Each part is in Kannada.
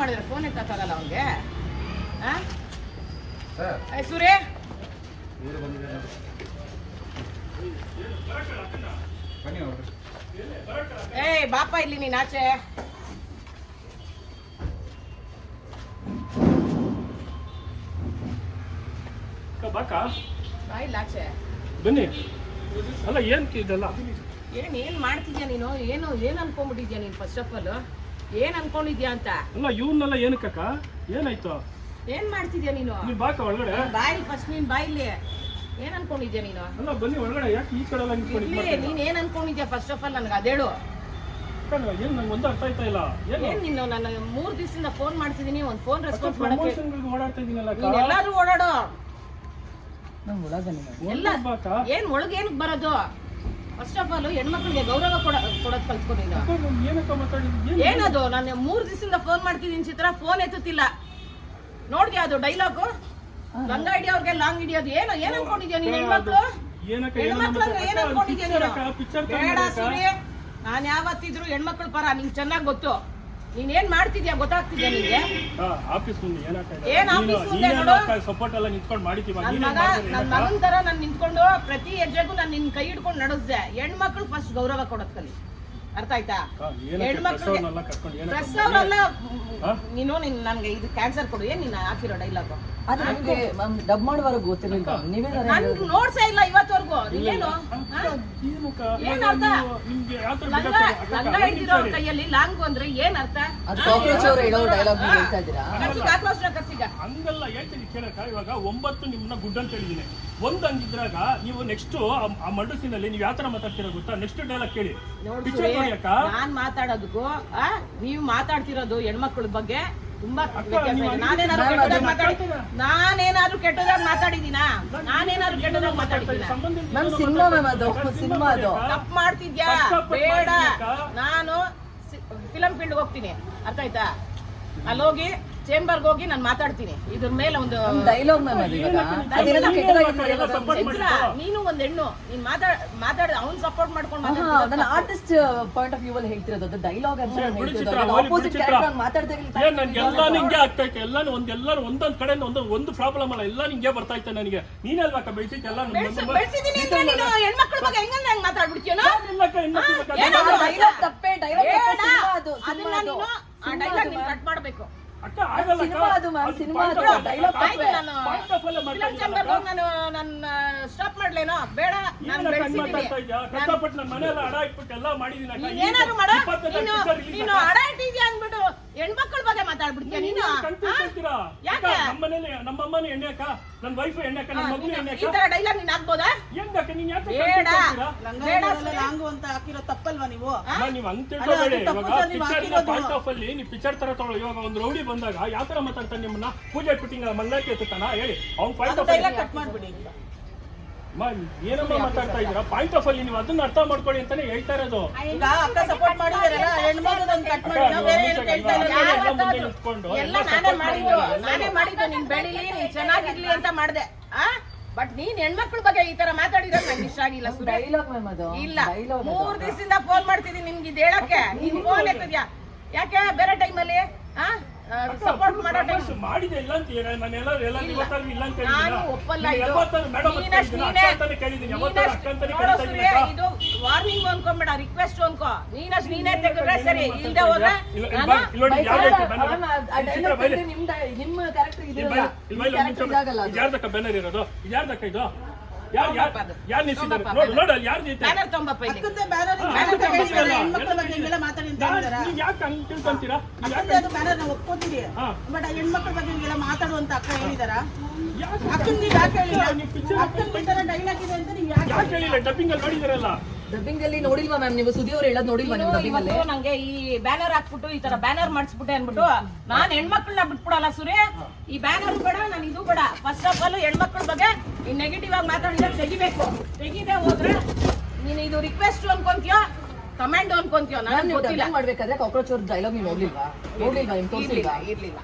ಮಾಡಿದ್ರೆ ಫೋನ್ ಎತ್ತಾಗಲ್ಲ ಅವ್ನಿಗೆ? ಆ? ಸರ್. ಏ, ಸೂರ್ಯ? ಏಯ್ ಬಾಪ ಇಲ್ಲಿ ನೀನ್ ಆಚೆ. ಬಾಕ? ಬಾ ಆಚೆ. ಬನ್ನಿ. ಅಲ್ಲ ಏನ್ ಇದೆಲ್ಲ? ಏನ್ ಏನ್ ಮಾಡ್ತಿದ್ಯಾ ನೀನು? ಏನು ಏನ್ ಅನ್ಕೊಂಡ್ಬಿಟ್ಟಿದ್ಯಾ ನೀನ್ ಫಸ್ಟ್ ಆಫ್ ಆಲ್ ಏನ್ ಅನ್ಕೊಂಡಿದ್ಯಾ ಅಂತ? ಅಲ್ಲ ಇವನ್ನೆಲ್ಲ ಏನಕ್ಕಕ್ಕ ಏನಾಯ್ತು? ಏನ್ ಮಾಡ್ತಿದ್ಯಾ ನೀನು? ನೀನ್ ಬಾಕ ಒಳಗಡೆ. ಇಲ್ಲಿ ಫಸ್ಟ್ ನೀನ್ ಬಾಯಿಲಿ ಏನ್ ಅನ್ಕೊಂಡಿದ್ಯಾ ನೀನು? ಅಲ್ಲ ಬನ್ನಿ ಒಳಗಡೆ ಯಾಕೆ ಈ ಕಡೆ ಎಲ್ಲ ಇರ್ಲಿ ನೀನ್ ಏನ್ ಅನ್ಕೊಂಡಿದ್ಯಾ ಫಸ್ಟ್ ಆಫ್ ಆಲ್ ನನ್ಗೆ ಅದೇಳು. ಏನ್ ನಂಗೆ ಒಂದು ಅರ್ಥ ಆಯ್ತಾ ಇಲ್ಲ? ಏನು? ನೀನು ನಾನು ಮೂರ್ ದಿವಸದಿಂದ ಫೋನ್ ಮಾಡ್ತಿದ್ದೀನಿ ಒಂದ್ ಫೋನ್ ರೆಸ್ಪಾನ್ಸ್ ಮಾಡಕ್ಕೆ. ಓಡಾಡ್ತಾ ಇದೀನಲ್ಲ. ನೀನ್ ಎಲ್ಲಾದ್ರೂ ಓಡಾಡೋ. ಎಲ್ಲ ಒಳ್ಳೆ ಬಾಕ ಏನ್ ಒಳಗೆ ಏನಕ್ ಬರೋದು? ಫಸ್ಟ್ ಆಫ್ ಆಲ್ ಹೆಣ್ಮಕ್ಳಿಗೆ ಗೌರವ ಕೊಡ ಕೊಡೋದ್ ಕಲ್ತ್ಕೊಂಡಿಲ್ಲ ಏನದು? ನಾನು ಮೂರು ದಿವಸದಿಂದ ಫೋನ್ ಮಾಡ್ತಿದ್ದೀನಿ ಚಿತ್ರ ಫೋನ್ ಎತ್ತುತ್ತಿಲ್ಲ. ನೋಡಿ ಅದು ಡೈಲಾಗು ಲಂಗ ಹಿಡಿಯೋರ್ಗೆ ಲಾಂಗ್ ಹಿಡಿಯೋದು ಏನು ಏನ್ ಅನ್ಕೊಂಡಿದ್ಯಾ ನೀನ್ ಹೆಣ್ಮಕ್ಳು? ಏನು ಹೆಣ್ಮಕ್ಳು ಅಂದ್ರೆ ಏನ್ ಅನ್ಕೊಂಡಿದ್ಯಾ ನೀನು? ಬೇಡ ನಾನ್ ಯಾವತ್ತಿದ್ರು ಹೆಣ್ಮಕ್ಳು ಪರ ನಿಂಗೆ ಚೆನ್ನಾಗ್ ಗೊತ್ತು. ನೀನ್ ಏನ್ ಮಾಡ್ತಿದ್ಯಾ? ಗೊತ್ತಾಗ್ತಿದ್ಯಾ ನಿಂಗೆ? ಆಫೀಸ್ ಮುಂದೆ? ಏನ್ ಆಫೀಸ್ ಮುಂದೆ ನೋಡು? ಸಪೋರ್ಟ್ ಎಲ್ಲ ನಿಂತ್ಕೊಂಡು ನನ್ ನೀನೇನ್ ಮಗ ನನ್ ಮಗನ್ ತರ ನಾನ್ ನಿಂತ್ಕೊಂಡು ಪ್ರತಿ ಹೆಜ್ಜೆಗೂ ನಾನು ನಿನ್ ಕೈ ಹಿಡ್ಕೊಂಡು ನಡೆಸ್ದೆ. ಹೆಣ್ಮಕ್ಳು ಫಸ್ಟ್ ಗೌರವ ಕೊಡೋದ್ ಕಲಿ ಅರ್ಥ ಆಯ್ತಾ? ಹೆಣ್ಮಕ್ಳು ಅವರೆಲ್ಲ ಹಾ? ನೀನು ನಿನ್ ನನ್ಗೆ ಇದು ಕ್ಯಾನ್ಸರ್ ಕೊಡು. ಏನ್ ನೀನ್ ಹಾಕಿರೋ ಡೈಲಾಗ್ ಅದು ನಿಮಗೆ ಡಬ್ ಮಾಡುವವರೆಗೂ ಗೊತ್ತಿರಲಿಲ್ಲ. ನೀವೇ ನನ್ ನೋಡ್ಸೇ ಇಲ್ಲ ಇವತ್ತವರೆಗೂ. ಏನು ಲಂಗ ಹಿಡಿದಿರೋ ಕೈಯಲ್ಲಿ ಅಂದ್ರೆ ಏನ್ ಅರ್ಥ? ಅದು ಕಾಕ್ರೋಚ್ ಅವರು ಹೇಳೋ ಡೈಲಾಗ್ ಹೇಳ್ತಾ ಇದ್ದೀರಾ? ಕರ್ಸಿಗ ಆಕ್ರೋಶ ಕರ್ಸಿಗ ಹಂಗಲ್ಲ ಹೇಳ್ತೀನಿ ಕೇಳಕ ಇವಾಗ ಒಂಬತ್ತು ನಿಮ್ಮನ್ನ ಗುಡ್ ಅಂತ ಹೇಳಿದೀನಿ ಒಂದ್ ಹಂಗಿದ್ರಾಗ ನೀವು ನೆಕ್ಸ್ಟ್ ಆ ಮಂಡಸಿನಲ್ಲಿ ನೀವು ಯಾವ ತರ ಮಾತಾಡ್ತೀರಾ ಗೊತ್ತಾ? ನೆಕ್ಸ್ಟ್ ಡೈಲಾಗ್ ಕೇಳಿ. ಪಿಕ್ಚರ್ ಅಕ್ಕ. ನಾನ್ ಮಾತಾಡೋದಕ್ಕೂ ಆ, ನೀವ್ ಮಾತಾಡ್ತಿರೋದು ಹೆಣ್ಮಕ್ಳ ಬಗ್ಗೆ. ತುಂಬಾ. ನಾನೇನಾದ್ರು ನಾನು ಕೆಟ್ಟದಾಗ ಮಾತಾಡಿದೀನಾ? ನಾನೇನಾದ್ರೂ ಕೆಟ್ಟದಾಗ ಮಾತಾಡಿದೀನ? ಸಂಬಂಧ ಸಿನಿಮಾ ಮ್ಯಾಮ್ ಅದು ಸಿನಿಮಾ ಅದು. ತಪ್ಪು ಮಾಡ್ತಿದ್ಯಾ? ಬೇಡ? ನಾನು ಫಿಲಂ ಫೀಲ್ಡ್ ಹೋಗ್ತೀನಿ. ಅರ್ಥ ಆಯ್ತಾ ಅಲ್ಲೋಗಿ ಚೇಂಬರ್ಗೆ ಹೋಗಿ ನಾನು ಮಾತಾಡ್ತೀನಿ. ಇದ್ರ ಮೇಲೆ ಒಂದು ಡೈಲಾಗ್ ನೀನು ಒಂದ್ ಹೆಣ್ಣು. ನೀನ್ ಮಾತಾಡ್ ಮಾತಾಡ ಅವ್ನ್ ಸಪೋರ್ಟ್ ಮಾಡ್ಕೊಂಡು ಆರ್ಟಿಸ್ಟ್ ಪಾಯಿಂಟ್ ಆಫ್ ವ್ಯೂ ಅಲ್ಲಿ ಹೇಳ್ತಿರೋದು ಅದು ಡೈಲಾಗ್ ಅಂತ ಮಾತಾಡ್ತಾ ಆಗ್ತೈತೆ ಎಲ್ಲಾನು ಒಂದ್ ಎಲ್ಲಾನು ಒಂದೊಂದ್ ಕಡೆ ಒಂದು ಒಂದು ಪ್ರಾಬ್ಲಮ್ ಅಲ್ಲ. ಎಲ್ಲ ನಿಂಗೆ ಬರ್ತಾ ಇತ್ತು ನನಗೆ. ನೀನಲ್ವಾ ಬೆಳ್ಸಿದ್ದೆ? ಎಲ್ಲ ಎಲ್ಲಾನು ಅಂದ್ರೆ ನೀನು ಹೆಣ್ಮಕ್ಳ ಬಗ್ಗೆ ಹೆಂಗಂದ್ರೆ ಹಂಗ್ ಮಾತಾಡ್ಬಿಡ್ತೀಯನೋ? ಏನೋ ಡೈಲಾಗ್ ತಪ್ಪೇ ಡೈಲಾಗ್ ಅದು ಅದನ್ನ ಅದು ನೀನು ಆ ಡೈಲಾಗ್ ನೀನ್ ಕಟ್ ಮಾಡ್ಬೇಕು. ಅಕ್ಕ ಆಗಲ್ಲ ಸಿನಿಮಾ ಅದು ಮ್ಯಾಮ್ ಸಿನಿಮಾ ಅದು ಡೈಲಾಗ್ ಆಯ್ತು ನಾನು ಫಿಲಂ ಚೇಂಬರ್ ಹೋಗಿ ನಾನು ನನ್ನ ಸ್ಟಾಪ್ ಮಾಡ್ಲೇನೋ? ಬೇಡ ನಾನು ಕಷ್ಟಪಟ್ಟು ನನ್ನ ಮನೆಯಲ್ಲ ಅಡ ಇಟ್ಬಿಟ್ಟು ಎಲ್ಲ ಮಾಡಿದೀನಿ ಅಕ್ಕ. ನೀನ್ ಏನಾದ್ರು ಮಾಡ. ನೀನು picture ನೀನು ಅಡ ಇಟ್ಟಿದ್ಯಾ ಅಂದ್ಬಿಟ್ಟು ಹೆಣ್ಮಕ್ಳ ಬಗ್ಗೆ ಮಾತಾಡ್ಬಿಡ್ತೀಯ ನೀನು? ಯಾಕೆ? ಅಕ್ಕ, ನಮ್ಮ ಮನೇಲಿ ನಮ್ಮ ಅಮ್ಮನ ಎಣ್ಣೆ ಅಕ್ಕ ನನ್ನ ವೈಫ್ ಎಣ್ಣೆ ಅಕ್ಕ ನನ್ನ ಮಗನ ಎಣ್ಣೆ ಈ ಅಕ್ಕ ತರ ಡೈಲಾಗ್ ನೀನ್ ಹಾಕ್ಬೋದಾ? ಹೆಂಗಕ್ಕ ನೀನ್ ಯಾಕೆ ಬೇಡ. confuse ಆಗ್ತೀರಾ? ಬೇಡ ಲಾಂಗು ಅಂತ ಹಾಕಿರೋ ತಪ್ಪಲ್ವಾ ನೀವು? ಹಂಗ್ ತಿಳ್ಕೊಬೇಡಿ. ಇವಾಗ ಪಾಯಿಂಟ್ ಆಫ್ ಅಲ್ಲಿ ನೀವು ಪಿಕ್ಚರ್ ತರ ತಗೊಳ್ಳೋ. ಇವಾಗ ಒಂದು ರೌಡಿ ಬಂದಾಗ ಯಾವ ತರ ಮಾತಾಡ್ತಾನೆ ನಿಮ್ಮನ್ನ? ಪೂಜೆ ಇಟ್ಬಿಟ್ಟಿಂಗ ಮಂಗಳಾರತಿ ಎತ್ತುತ್ತಾನ? ಹೇಳಿ. ಅವ್ನು ಪಾಯಿಂಟ್ ಆಫ್ ಡೈಲಾಗ್ ಕಟ್ ಮಾಡ್ಬಿಡಿ. ಏನಮ್ಮ ಮಾತಾಡ್ತಾ ಇದ್ದೀರಾ? ಪಾಯಿಂಟ್ ಆಫ್ ಅಲ್ಲಿ ನೀವು ಅದನ್ನ ಅರ್ಥ ಮಾಡ್ಕೊಳ್ಳಿ ಅಂತಾನೆ ಹೇಳ್ತಾ ಇರೋದು. ಸಪೋರ್ಟ್ ಮಾಡಿದಾರಲ್ಲ ಹೆಣ್ಮಗದೊಂದು ಕಟ್ ಮಾಡಿ ನಾವು ಬೇರೆ ನೀವು ಏನು ಕೇಳ್ತಾ ಇಲ್ಲ ಎಲ್ಲ ಯಾವತ್ತಾದ್ರೂ ಮುಂದೆ ನಿಂತ್ಕೊಂಡು ಎಲ್ಲ ಎಲ್ಲ ನಾನೇ support ಮಾಡಿದ್ದು ಮಾಡಿದ್ದಾರೆ. ನಾನೇ ಮಾಡಿದ್ದು ನೀನ್ ಬೆಳಿಲಿ ನೀನ್ ಚೆನ್ನಾಗಿರ್ಲಿ ಅಂತ ಮಾಡ್ದೆ. ಆ? ಬಟ್ ನೀನ್ ಹೆಣ್ಮಕ್ಳ ಬಗ್ಗೆ ಈ ತರ ಮಾತಾಡಿರೋ ನಂಗೆ ಇಷ್ಟ ಆಗಿಲ್ಲ ಡೈಲಾಗ್ ಮ್ಯಾಮ್ ಅದು. ಇಲ್ಲ. ಡೈಲಾಗ್ ಮೂರ್ ದಿವಸದಿಂದ ಫೋನ್ ಮಾಡ್ತಿದೀನಿ ನಿಮ್ಗೆ ಇದು ಹೇಳಕ್ಕೆ. ನೀನ್ ಫೋನ್ ಎತ್ತಿದ್ಯಾ? ಯಾಕೆ ಬೇರೆ ಟೈಮಲ್ಲಿ ಸಪೋರ್ಟ್ ಮಾಡೋ ಟೈಮ್ ಮಾಡಿದೆ ಇಲ್ಲ ಅಂತ ಹೇಳಿ ನಾನು ಎಲ್ಲರೂ ಎಲ್ಲ ಇಲ್ಲ. ಇವತ್ತಾದ್ರೂ ಇಲ್ಲ ಅಂತ ನಾನು? ಒಪ್ಪಲ್ಲ ಇದು? ಇದು ವಾರ್ನಿಂಗ್ ಅನ್ಕೊಂಬೇಡ ರಿಕ್ವೆಸ್ಟ್ ಅನ್ಕೋ. ನೀನಷ್ಟ್ ನೀನೇ ತೆಗೆದ್ರೆ ಸರಿ ಇಲ್ದೆ ಹೋದ್ರೆ ನಿಮ್ಮ ಕ್ಯಾರೆಕ್ಟರ್ ಇದಾಗಲ್ಲ ಯಾರ್ದಕ್ಕ ಬ್ಯಾನರ್ ಇರೋದು? ಯಾರ್ದಕ್ಕ ಇದು? ಯಾರು ಯಾರು. ನಿಲ್ಸಿದ್ದಾರೆ ನೋಡು ನೋಡು ಅಲ್ಲಿ ಯಾರು ನಿಂತಿದ್ದಾರೆ? ಬ್ಯಾನರ್ ತೊಂಬಪ್ಪ ಇಲ್ಲಿ. ಅಕ್ಕಂತೆ ಬ್ಯಾನರ್ ಬ್ಯಾನರ್. ಹೆಣ್ಮಕ್ಳ ಬಗ್ಗೆ ಹಿಂಗೆಲ್ಲ ಮಾತಾಡಿ ನೀವ್ ಯಾಕೆ ಹಂಗ್ ತಿಳ್ಕೊಂತೀರಾ? ಅದು ಬ್ಯಾನರ್ ನಾವು ಒಪ್ಕೋತೀವಿ. ಬಟ್ ಹೆಣ್ಮಕ್ಳ ಬಗ್ಗೆ ಹಿಂಗೆಲ್ಲ ಮಾತಾಡುವಂತ ಅಕ್ಕ ಹೇಳಿದಾರ? ಯಾಕೆ? ಹೇಳಿಲ್ಲ? ಈ ಡೈಲಾಗ್ ಇದೆ ಅಂತ ನೀವು ಯಾಕೆ ಯಾಕೆ ಹೇಳಿಲ್ಲ? ಡಬ್ಬಿಂಗ್ ಅಲ್ಲಿ ನೋಡಿದಾರಲ್ಲ ಡಬ್ಬಿಂಗ್ ಅಲ್ಲಿ ನೋಡಿಲ್ವಾ ಮ್ಯಾಮ್ ನೀವು? ಸುದಿ ಅವ್ರು ಹೇಳೋದು ನೋಡಿಲ್ವಾ ನೀವು ಡಬ್ಬಿಂಗ್ ಅಲ್ಲಿ ಇವತ್ತು ನಂಗೆ ಈ ಬ್ಯಾನರ್ ಹಾಕ್ಬಿಟ್ಟು ಈ ತರ ಬ್ಯಾನರ್ ಮಾಡಿಸ್ಬಿಟ್ಟೆ ಅನ್ಬಿಟ್ಟು ನಾನ್ ಹೆಣ್ಮಕ್ಳನ್ನ ಬಿಟ್ಬಿಡಲ್ಲ ಸೂರ್ಯ. ಈ ಬ್ಯಾನರ್ ಬೇಡ ನಾನು ಇದು ಬೇಡ. ಫಸ್ಟ್ ಆಫ್ ಆಲ್ ಹೆಣ್ಮಕ್ಳ ಬಗ್ಗೆ ಈ ನೆಗೆಟಿವ್ ಆಗಿ ಮಾತಾಡಿದ್ರೆ ತೆಗಿಬೇಕು. ತೆಗಿದೆ ಹೋದ್ರೆ ನೀನು ಇದು ರಿಕ್ವೆಸ್ಟ್ ಅನ್ಕೊಂತೀಯೋ ಕಮೆಂಡ್ ಅನ್ಕೊಂತೀಯೋ ನಾನು ಮಾಡ್ಬೇಕಾದ್ರೆ ಕಾಕ್ರೋಚ್ ಅವ್ರ ಡೈಲಾಗ್ ನೀವು ನೋಡ್ಲಿಲ್ವಾ? ನೋಡ್ಲಿಲ್ವಾ? ಇರ್ಲಿಲ್ಲ.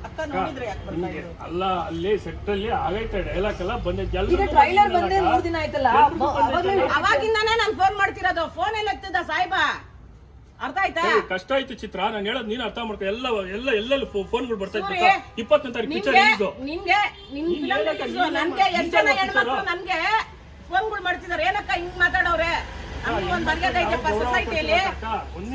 ಇರ್ಲಿಲ್ಲ ಅಕ್ಕ ನೋಡಿದ್ರೆ ಯಾಕೆ ಬರ್ತಾ ಇದ್ರು ಅಲ್ಲ ಅಲ್ಲಿ ಸೆಟ್ ಅಲ್ಲಿ ಆಗೈತೆ ಡೈಲಾಗ್ ಎಲ್ಲ ಬಂದೆ. ಈಗ ಟ್ರೈಲರ್ ಬಂದೇ ಮೂರ್ ದಿನ ಆಯ್ತಲ್ಲ? ಅವಾಗಿಂದಾನೇ ನಾನು ಫೋನ್ ಮಾಡ್ತಿರೋದು. ಫೋನ್ ಎಲ್ಲ ಎತ್ತದ ಸಾಹೇಬ? ಅರ್ಥ ಆಯ್ತಾ? ಕಷ್ಟ ಆಯ್ತು ಚಿತ್ರ. ನಾನು ಹೇಳೋದು ನೀನು ಅರ್ಥ ಮಾಡ್ಕೊ. ಎಲ್ಲ ಎಲ್ಲ ಎಲ್ಲೆಲ್ಲಿ ಫೋನ್ಗಳು ಬರ್ತಾ ಇತ್ತು? ಇಪ್ಪತ್ತನೇ ತಾರೀಕು ಪಿಕ್ಚರ್ ನಿನ್ಗೆ ನಿನ್ ನೀನ್ ಏನಕ್ಕ ನನ್ಗೆ ಎಷ್ಟ್ ಜನ ಹೆಣ್ಮಕ್ಳು ನನ್ಗೆ ಫೋನ್ಗಳು ಮಾಡ್ತಿದ್ದಾರೆ ಏನಕ್ಕ ಹಿಂಗ್ ಮಾತಾಡವ್ರೆ? ನಮ್ಗೂ ಒಂದ್ ಮರ್ಯಾದೆ ಇದೆಯಪ್ಪ ಸೊಸೈಟಿಯಲ್ಲಿ?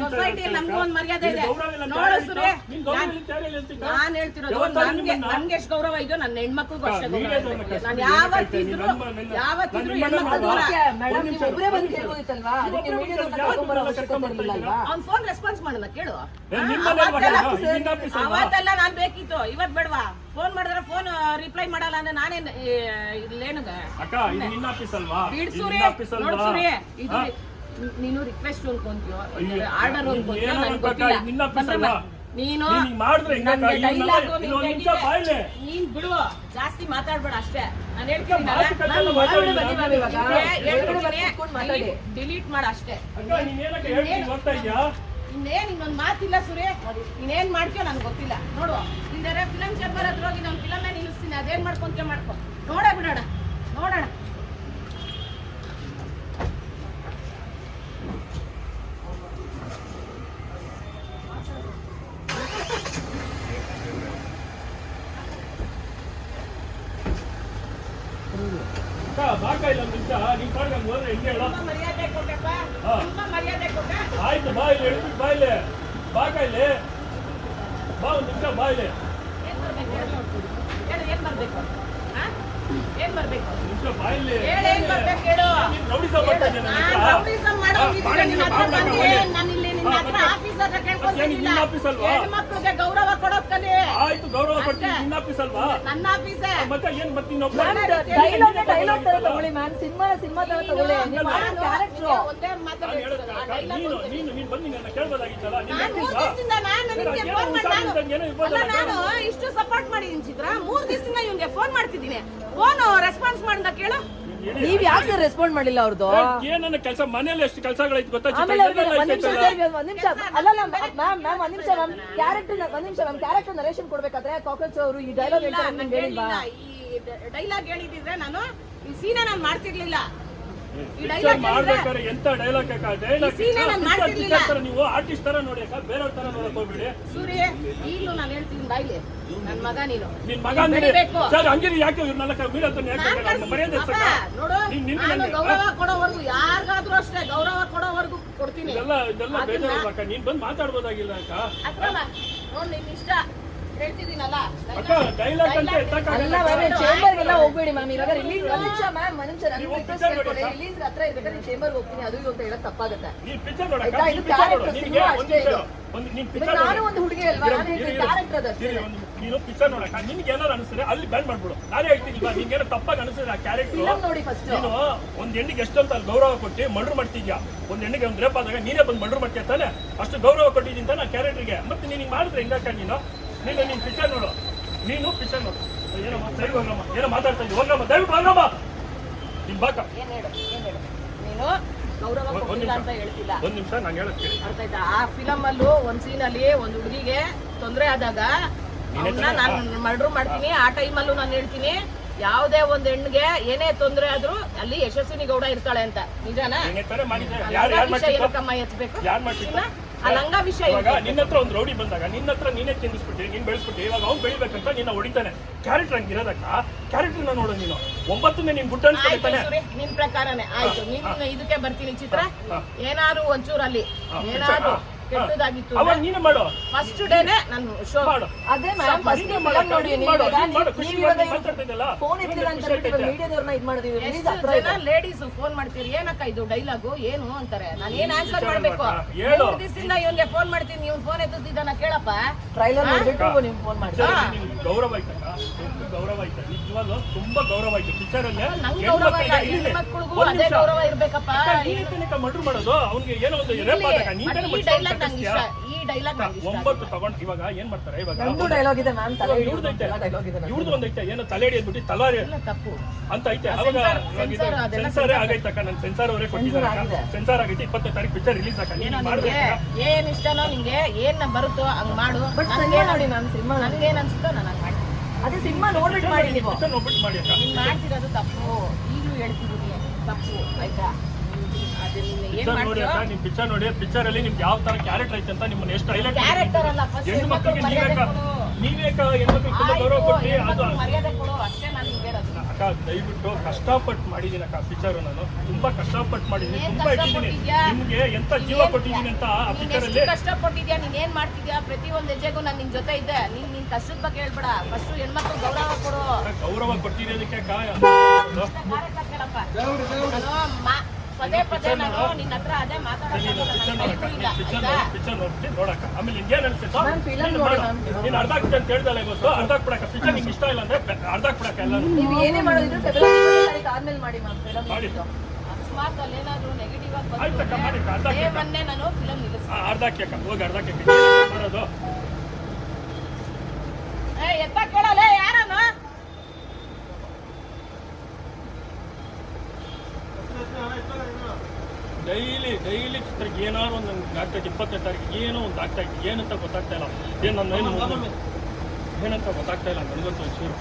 ಸೊಸೈಟಿಯಲ್ಲಿ ನಮ್ಗೂ ಒಂದ್ ಮರ್ಯಾದೆ ಇದೆ ನೋಡು ಸುರೇ? ನಿನ್ ಗೌರವ ಇಲ್ಲ ಅಂತ ಯಾರು ನಾನ್ ಹೇಳ್ತಿರೋದು ನನ್ಗೆ ನನ್ಗೆ ಎಷ್ಟು ಗೌರವ ಇದೆಯೋ ನನ್ನ ಹೆಣ್ಮಕ್ಳಿಗೂ ಅಷ್ಟೇ ಗೌರವ ನಾನು ಯಾವತ್ತಿದ್ರು ಯಾವತ್ತಿದ್ರು ಹೆಣ್ಮಕ್ಳು ದೂರ. ಅವ್ನ್ ಫೋನ್ ರೆಸ್ಪಾನ್ಸ್ ಮಾಡಲ್ಲ ಕೇಳು? ಅವತ್ತೆಲ್ಲ ನಾನ್ ಬೇಕಿತ್ತು ಇವತ್ ಬೇಡವಾ ಫೋನ್ ಮಾಡಿದ್ರೆ ಫೋನ್ ರಿಪ್ಲೈ ಮಾಡಲ್ಲ ಅಂದ್ರೆ ನಾನೇನ್ ಇಲ್ಲೇನುಗ ಅಕ್ಕ ಇದು ನಿನ್ನ ಆಫೀಸ್ ಅಲ್ವಾ? ಇದು ಬಿಡ್ಸೂರಿ ಆಫೀಸ್ ಅಲ್ವಾ? ನೋಡ್ಸೂರಿ ಇದು ನೀನು ರಿಕ್ವೆಸ್ಟ್ ಅನ್ಕೊಂತೀಯೋ? ಆರ್ಡರ್ ಅನ್ಕೊಂತೀಯೋ? ನನ್ಗೆ ಗೊತ್ತಿಲ್ಲ? ನೀನು ನೀನ್. ಬಿಡು ಜಾಸ್ತಿ ಮಾತಾಡ್ಬೇಡ ಅಷ್ಟೇ. ನಾನು ಹೇಳ್ತೀನಿ ಡಿಲೀಟ್ ಮಾಡ ಅಷ್ಟೇ. ಇನ್ನೇನ್ ಇನ್ನೊಂದ್ ಮಾತಿಲ್ಲ ಸುರೇ. ಇನ್ನೇನ್ ಮಾಡ್ತೀಯೋ ನನ್ಗೆ ಗೊತ್ತಿಲ್ಲ. ನೋಡು. ಇಲ್ದರೆ ಫಿಲಂ ಚೇಂಬರ್ ಹತ್ರ ಹೋಗಿ ನಾನು ಫಿಲಮೇ ನಿಲ್ಲಿಸ್ತೀನಿ ಅದೇನ್ ಮಾಡ್ಕೊಂತ ಮಾಡ್ಕೊ. ನೋಡ ಬಿಡೋಣ. ನೋಡೋಣ ಅಕ್ಕ ಬಾಕ ಇಲ್ಲ ಒಂದ್ ನಿಮಿಷ ನೀನ್ ಪಾಡ್ಗೆ ಹಂಗ್ ಹೋದ್ರೆ ಹೆಂಗೆ ಹೇಳು ತುಂಬಾ ಮರ್ಯಾದೆ ಕೊಟ್ಟೆಪ್ಪ ಹಾ. ತುಂಬಾ ಮರ್ಯಾದೆ ಕೊಟ್ಟೆ ಆಯ್ತು ಬಾ ಇಲ್ಲಿ ಹೇಳ್ಬಿಟ್ಟು ಬಾ ಇಲ್ಲಿ ಬಾಕ ಇಲ್ಲಿ ಬಾ ಒಂದ್ ನಿಮಿಷ ಬಾ ಇಲ್ಲಿ ಏನ್ ಬರ್ಬೇಕು ಹೇಳು ನೋಡ್ತೀನಿ ಹೇಳು ಏನ್ ಬರ್ಬೇಕು ಹಾ ಏನ್ ಬರಬೇಕು ಹೇಳು ಏನು ಬರಬೇಕು ಹೇಳು ನೀನ್ ಇಲ್ಲಿ ನಿನ್ನ ಹತ್ರ? ಆಫೀಸ್ ಹತ್ರ? ಹೆಣ್ಮಕ್ಳಿಗೆ ಆಯ್ತು ಗೌರವ. ನಿನ್ನ ಆಫೀಸ್ ಅಲ್ವಾ? ನನ್ನ ಆಫೀಸೇ ಮತ್ತೆ ಏನ್ ಮತ್ತೆ ಇನ್ನೊಬ್ಬ ಡೈಲಾಗ್ ಡೈಲಾಗ್ ತರ ತಗೊಳ್ಳಿ ಮ್ಯಾಮ್ ಸಿನಿಮಾ ಸಿನಿಮಾ ತರ ತಗೊಳ್ಳಿ. ನೀವು ಮಾಡೋ ಕ್ಯಾರೆಕ್ಟರ್ ಒಂದೇ ಮಾತಲ್ಲಿ ನಾನು ನೀನು ನೀನು ನೀನ್ ಬಂದು ನನ್ನ ಮೂರ್ ದಿವಸದಿಂದ ಫೋನ್ ಮಾಡಿ ನಾನು ಇಷ್ಟು ಸಪೋರ್ಟ್ ಮಾಡಿದೀನಿ ಚಿತ್ರ. ಮೂರ್ ದಿವಸದಿಂದ ಇವ್ನಿಗೆ ಫೋನ್ ಮಾಡ್ತಿದ್ದೀನಿ. ಫೋನ್ ರೆಸ್ಪಾನ್ಸ್ ಮಾಡಿದ ಕೇಳು. ನೀವ್ ಯಾಕೆ ಸರ್ ರೆಸ್ಪಾಂಡ್ ಮಾಡಿಲ್ಲ ಅವ್ರದ್ದು ಏನನ್ನ ಕೆಲಸ? ಮನೇಲಿ ಎಷ್ಟು ಕೆಲಸಗಳೈತೆ ಗೊತ್ತಾ? ಆಮೇಲೆ ಅವ್ರಿಗೆ ಒಂದ್ ನಿಮಿಷ ಸರ್ ಒಂದ್ ನಿಮಿಷ. ಅಲ್ಲ ಮ್ಯಾಮ್ ಮ್ಯಾಮ್ ಒಂದ್ ನಿಮಿಷ ಮ್ಯಾಮ್ ಕ್ಯಾರೆಕ್ಟರ್ ಒಂದ್ ನಿಮಿಷ ನಮ್ ಕ್ಯಾರೆಕ್ಟರ್ ನರೇಶನ್ ಕೊಡ್ಬೇಕಾದ್ರೆ ಕಾಕ್ರೋಚ್ ಅವರು ಈ ಡೈಲಾಗ್ ಹೇಳ್ತಾರೆ ನಿಮ್ಗೆ ಹೇಳಿಲ್ವಾ? ಈ ಡೈಲಾಗ್ ಹೇಳಿದ್ರೆ ನಾನು ಈ ಸೀನ ನಾನು ಮಾಡ್ತಿರ್ಲಿಲ್ಲ. ಮಾಡ್ಬೇಕಾದ್ರೆ ಎಂತ ಡೈಲಾಗ್ ಡೈಲಾಗ್ ನೀವು ಆರ್ಟಿಸ್ಟ್ ತರ ನೋಡಿ ಅಕ್ಕ ಬೇರೆಯವ್ರ ತರ ನೋಡಕ್ ಹೋಗ್ಬೇಡಿ. ಸೂರ್ಯ ಈಗಲೂ ನಾನು ಹೇಳ್ತೀನಿ ಬಾಯ್ಲಿ. ನನ್ ಮಗ ನೀನು. ನಿನ್ ಮಗ ಸರ್ ಹಂಗಿರಿ ಯಾಕೆ ಇವ್ರನ್ನೆಲ್ಲ ಅಂತ ಯಾಕೆ ಮರ್ಯಾದೆ ನೋಡು ನೀನ್ ನಿನ್ನ ನಾನು ನನಗೆ- ಗೌರವ ಕೊಡೋವರೆಗೂ ಯಾರಿಗಾದ್ರೂ ಅಷ್ಟೇ ಗೌರವ ಕೊಡೋವರೆಗೂ ಕೊಡ್ತೀನಿ. ಇದೆಲ್ಲ ಇದೆಲ್ಲ ಅಕ್ಕ ನೀನ್ ಬಂದ್ ಮಾತಾಡ್ಬೋದಾಗಿಲ್ಲ ಅಕ್ಕ ನೋಡ್ ನಿನ್ ಇಷ್ಟ. ಹೇಳ್ತಿದ್ದೀನಲ್ಲ? ಹೋಗ್ಬೇಡಿ ಮ್ಯಾಮ್ ಇವಾಗ ರಿಲೀಸ್ ಒಂದ್ ನಿಮಿಷ ಮ್ಯಾಮ್ ಒಂದ್ ನಿಮಿಷ ನನ್ಗೆ ನೀವು ರಿಕ್ವೆಸ್ಟ್ ಕೇಳ್ಕೊಳ್ಳಿ ರಿಲೀಸ್ ಹತ್ರ ಇರ್ಬೇಕಾದ್ರೆ ಚೇಂಬರ್ ಹೋಗ್ತೀನಿ ಅದು ಇದು ಅಂತ ಹೇಳಕ್ ತಪ್ಪಾಗುತ್ತೆ. ನೀನ್ ಪಿಕ್ಚರ್ ನೋಡಕ್ಕ? ಆಯ್ತಾ, ನೀನ್ ಇದು picture ನೋಡು. character ನಿನ್ಗೆ ಸಿನಿಮಾ ಒಂದ್ ಅಷ್ಟೇ ನಿಮಿಷ ಇದು. ಒಂದು ನೀನ್ ಇವಾಗ ಪಿಕ್ಚರ್ ನಾನು ಒಂದು ಹುಡುಗಿ ಅಲ್ವಾ? ನಾನು ಹೇಳ್ತೀನಿ ಕ್ಯಾರೆಕ್ಟರ್ ಅದು ನೀನು ಪಿಕ್ಚರ್ ನೋಡಕ್ಕ? ನಿನ್ಗೆ ಏನಾರು ಅನಿಸಿದ್ರೆ ಅಲ್ಲಿ ಬ್ಯಾನ್ ಮಾಡ್ಬಿಡು. ನಾನೇ ಹೇಳ್ತೀನಿ ಏನೋ ತಪ್ಪಾಗಿ ಅನಿಸಿದ್ರೆ ಆ ಕ್ಯಾರೆಕ್ಟರ್ ನೋಡಿ ಫಸ್ಟ್ ನೀನು ಒಂದ್ ಹೆಣ್ಣಿಗೆ ಎಷ್ಟಂತ ಅಲ್ಲಿ ಗೌರವ ಕೊಟ್ಟಿ ಮರ್ಡರ್ ಮಾಡ್ತಿದ್ಯಾ? ಒಂದ್ ಹೆಣ್ಣಿಗೆ ಒಂದ್ ರೇಪ್ ಆದಾಗ ನೀನೇ ಬಂದು ಮರ್ಡರ್ ಮಾಡ್ತೀಯ ತಾನೆ? ಅಷ್ಟು ಗೌರವ ಕೊಟ್ಟಿದ್ದೀನಿ ತಾನೆ ಆ ಕ್ಯಾರೆಕ್ಟರ್ಗೆ ಮತ್ತೆ ನೀನು ಹಿಂಗ್ ಮಾಡಿದ್ರೆ ಹೆಂಗಾಕ ನೀನು ನೀನು ನೀನ್ ಪಿಕ್ಚರ್ ನೋಡು. ನೀನು ಪಿಕ್ಚರ್ ನೋಡು. ಏನೋ ಸರಿ ಹೋಗ್ರಮ್ಮ. ಏನೋ ಮಾತಾಡ್ತಾ ಇದ್ದೀವಿ ಹೋಗ್ರಮ್ಮ. ದಯವಿಟ್ಟು ಹೋಗ್ರಮ್ಮ. ನಿಮ್ ಬಾಕ. ಏನ್ ಹೇಳು? ಏನ್ ಹೇಳು? ನೀನು ಗೌರವ ಕೊಟ್ಟಿಲ್ಲ ಅಂತ ಹೇಳ್ತಿಲ್ಲ. ಒಂದ್ ನಿಮಿಷ ನಾನು ಹೇಳೋದ್ ಕೇಳಿ. ಅರ್ಥ ಆಯ್ತಾ? ಆ ಫಿಲಮ್ ಅಲ್ಲೂ ಒಂದ್ ಸೀನ್ ಅಲ್ಲಿ ಒಂದ್ ಹುಡುಗಿಗೆ ತೊಂದ್ರೆ ಆದಾಗ ನೀನೇ ಅವ್ನ ತಾನೇ? ನಾನು ಮರ್ಡರ್ ಮಾಡ್ತೀನಿ. ಆ ಟೈಮಲ್ಲೂ ನಾನು ಹೇಳ್ತೀನಿ. ಯಾವ್ದೇ ಒಂದ್ ಹೆಣ್ಣಿಗೆ ಏನೇ ತೊಂದ್ರೆ ಆದ್ರೂ ಅಲ್ಲಿ ಯಶಸ್ವಿನಿ ಗೌಡ ಇರ್ತಾಳೆ ಅಂತ. ನಿಜಾನಾ? ನೀನೇ ಯಾರು ವಿಷಯ ಇವಾಗ ನಿನ್ನ ಹತ್ರ ಒಂದು ರೌಡಿ ಬಂದಾಗ ನಿನ್ನ ಹತ್ರ ನೀನೇ ತಿನ್ನಿಸ್ಬಿಟ್ಟು ನೀನ್ ಬೆಳೆಸ್ಬಿಟ್ಟು ಇವಾಗ ಅವ್ನು ಬೆಳಿಬೇಕಂತ ನಿನ್ನ ಹೊಡಿತಾನೆ. ಕ್ಯಾರೆಕ್ಟರ್ ಹಂಗಿರೋದಕ್ಕ ನ ನೋಡು ನೀನು. ಒಂಬತ್ತನೇ ನಿನ್ ಗುಡ್ಡ ನಿನ್ ಪ್ರಕಾರನೇ. ಆಯ್ತು. ನಿನ್ನ ಇದಕ್ಕೆ ಬರ್ತೀನಿ ಚಿತ್ರ. ಏನಾದ್ರು ಒಂಚೂರಲ್ಲಿ ಏನಾದ್ರು. ಕೆಟ್ಟದಾಗಿತ್ತು ಅವಾಗ ನೀನು ಮಾಡು. ಫಸ್ಟ್ ಡೇನೆ ನಾನು ಶೋ ಮಾಡು. ಅದೇ ಮ್ಯಾಮ್ ಫಸ್ಟ್ ಮಾಡು, ನೋಡಿ ನೀವು ಇವಾಗ ನೀವು. ಫೋನ್ ಎತ್ತಿಲ್ಲ ಅಂತ ಖುಷಿ ಹೇಳ್ತೀವಿ ಆಯ್ತಾ? ಮೀಡಿಯಾದವ್ರನ್ನ ಇದ್ ಮಾಡಿದೀವಿ. ರಿಲೀಸ್ ಹತ್ರ ಜನ ಲೇಡೀಸ್ ಫೋನ್ ಮಾಡ್ತೀರಿ? ಏನಕ್ಕ ಇದು ಡೈಲಾಗು ಏನು ಅಂತಾರೆ? ನಾನು ಏನು ಆನ್ಸರ್ ಮಾಡಬೇಕು? ಹೇಳು. ದಿವಸದಿಂದ ಇವನ್ಗೆ ಫೋನ್ ಮಾಡ್ತೀನಿ ಇವ್ನ್ ಫೋನ್ ಎತ್ತಿದ್ದಾನ ಕೇಳಪ್ಪ. ಟ್ರೈಲರ್? ನೋಡ್ಬಿಟ್ಟು ನಿಮ್ಗೆ ಫೋನ್ ಮಾಡಿ ಗೌರವ ಆಯ್ತಕ್ಕ ಗೌರವ ಆಯ್ತು. ನಿಜವಾಗ್ಲೂ ತುಂಬಾ ಗೌರವ ಆಯ್ತು. ಪಿಕ್ಚರ್ ಅಲ್ಲಿ ನಂಗ್ ಗೌರವ ಇಲ್ಲ. ಹೆಣ್ಮಕ್ಳಿಗೂ ಅದೇ ಗೌರವ ಇರ್ಬೇಕಪ್ಪ. ಮರ್ಡರ್ ಮಾಡೋದು? ಅವ್ನಿಗೆ ಏನೋ ಒಂದು ರೇಪ್. ಆದಾಗ ನೀನ್ ಡೈಲಾಗ್ ನಂಗೆ ಇಷ್ಟ. ಈ ಡೈಲಾಗ್ ನಂಗೆ ಇಷ್ಟ ಒಂಬತ್ತು ತಗೊಂಡ್ ಇವಾಗ ಏನ್ ಮಾಡ್ತಾರೆ? ಇವಾಗ ನಂದು ಡೈಲಾಗ್ ಇದೆ ಮ್ಯಾಮ್ ತಲೆ ಇವ್ರದೈತೆ ಡೈಲಾಗ್ ಇದೆ ಇವ್ರದ್ದು ಒಂದೈತೆ ಏನೋ ತಲೆ ಹಿಡಿದ್ಬಿಟ್ಟು ತಲಾರಿ ಎಲ್ಲ ತಪ್ಪು. ಅಂತ ಐತೆ. ಅವಾಗ ಸೆನ್ಸಾರ್- ಸೆನ್ಸಾರ್ ಅದೆಲ್ಲ ಸೆನ್ಸಾರೇ ನನ್ ಸೆನ್ಸಾರ್ ಅವರೇ ಕೊಟ್ಟಿದ್ದಾರೆ. ಸೆನ್ಸಾರ್ ಆಗೈತೆ ಇಪ್ಪತ್ತನೇ ತಾರೀಕು ಪಿಕ್ಚರ್ ರಿಲೀಸ್ ಏನೋ ನೀನು ಏನ್ ಇಷ್ಟನೋ ನಿಂಗೆ ಏನ್ ಬರುತ್ತೋ ಹಂಗ್ ಮಾಡು. ಬಟ್ ನನ್ಗೆ ನೋಡಿ ನಾನು ಸಿನಿಮಾ ನನ್ಗೇನ್ ಅನ್ಸುತ್ತೋ ನಾನು ಹಂಗ್ ಮಾಡ್ತೀನಿ. ಅದೇ ಸಿನಿಮಾ ನೋಡ್ಬಿಟ್ಟು ಮಾಡಿ ನೀವು. ನೋಡ್ಬಿಟ್ಟು ಮಾಡಿ ಅಕ್ಕ. ನೀನು ಮಾಡ್ತಿರೋದು ತಪ್ಪು. ಈಗಲೂ ಹೇಳ್ತಿದ್ದೀನಿ ತಪ್ಪು ಆಯ್ತಾ? ಏನ್ ಪಿಕ್ಚರ್ ನೋಡಿ ಪಿಕ್ಚರ್ ಅಲ್ಲಿ ನಿಮ್ಗೆ ಯಾವ ತರ ಕ್ಯಾರೆಕ್ಟರ್ ಐತೆ ಅಂತ ನಿಮ್ಮನ್ನ ಎಷ್ಟು ಹೈಲೈಟ್ ಹೆಣ್ಣು ಮಕ್ಕಳಿಗೆ ನೀವೇ ನೀವೇ ಹೆಣ್ಮಕ್ಳಿಗೆ ತುಂಬಾ ಗೌರವ ಅದು ಅಕ್ಕ ದಯವಿಟ್ಟು ಕಷ್ಟಪಟ್ಟು ಮಾಡಿದ್ದೀನಕ್ಕ ಅಕ್ಕ ಪಿಕ್ಚರ್ ನಾನು. ತುಂಬಾ ಕಷ್ಟಪಟ್ಟು ಮಾಡಿದ್ದೀನಿ ಏನ್ ತುಂಬಾ ಇಟ್ಟಿದ್ದೀನಿ? ನಿಮ್ಗೆ ಎಂತ ಜೀವ ಕೊಟ್ಟಿದ್ದೀನಿ ಅಂತ ಆ ಪಿಕ್ಚರ್ ಅಲ್ಲಿ? ಕಷ್ಟಪಟ್ಟಿದ್ಯಾ? ನೀನ್ ಏನ್ ಮಾಡ್ತಿದ್ಯಾ? ಪ್ರತಿ ಒಂದ್ ಹೆಜ್ಜೆಗೂ ನಾನು ನಿನ್ ಜೊತೆ ಇದ್ದೆ. ನೀನ್ ನಿನ್ ಕಷ್ಟದ ಬಗ್ಗೆ ಹೇಳ್ಬೇಡ. ಫಸ್ಟ್ ಹೆಣ್ಮಕ್ಳು ಗೌರವ ಕೊಡು. ಗೌರವ ಕೊಟ್ಟಿರೋದಕ್ಕೆ ಅಕ್ಕ ಪದೇ ಪದೇ ನಾನು ನಿನ್ನ ಹತ್ರ ಅದೇ ನೋಡಕ್ಕ. ಆಮೇಲೆ ಅನ್ಸುತ್ತೋ? ನೀನು ಅರ್ಧ ಹಾಕ್ತೀನಿ ಅಂತ ಹೇಳ್ದಲ್ಲ ಇವತ್ತು ಅರ್ಧ ಹಾಕ್ಬಿಡಕ್ಕ ಪಿಕ್ಚರ್ ನಿಂಗೆ ಇಷ್ಟ ಇಲ್ಲ ಅಂದ್ರೆ ಅರ್ಧ ಹಾಕ್ಬಿಡಕ್ಕ ಎಲ್ಲ ನೀವು ಏನೇ ಮಾಡೋದಿದ್ರು ಫೆಬ್ರವರಿ ಆದ್ಮೇಲೆ ಮಾಡಿ ಮ್ಯಾಮ್ ಅಕಸ್ಮಾತ್ ಅಲ್ಲಿ ಏನಾದ್ರು ನೆಗೆಟಿವ್ ಆಗಿ ಬಂದ್ರೆ ಮೊನ್ನೆ ನಾನು ಫಿಲಮ್ ನಿಲ್ಲಿಸ್ತೀನಿ. ಅರ್ಧ ಹೋಗಿ ಅರ್ಧ ಮಾಡೋದು ಎತ್ತ ಚಿತ್ರಕ್ಕೆ ಏನಾದ್ರು ಒಂದು ನಂಗೆ ಆಗ್ತಾ ಇತ್ತು ಇಪ್ಪತ್ತನೇ ತಾರೀಕಿಗೆ ಏನೋ ಒಂದು ಆಗ್ತಾ ಇತ್ತು ಏನಂತ ಗೊತ್ತಾಗ್ತಾ ಇಲ್ಲ. ಏನು ನನ್ನ ಏನು ಏನಂತ ಗೊತ್ತಾಗ್ತಾ ಇಲ್ಲ ನನಗಂತೂ ಒಂಚೂರು.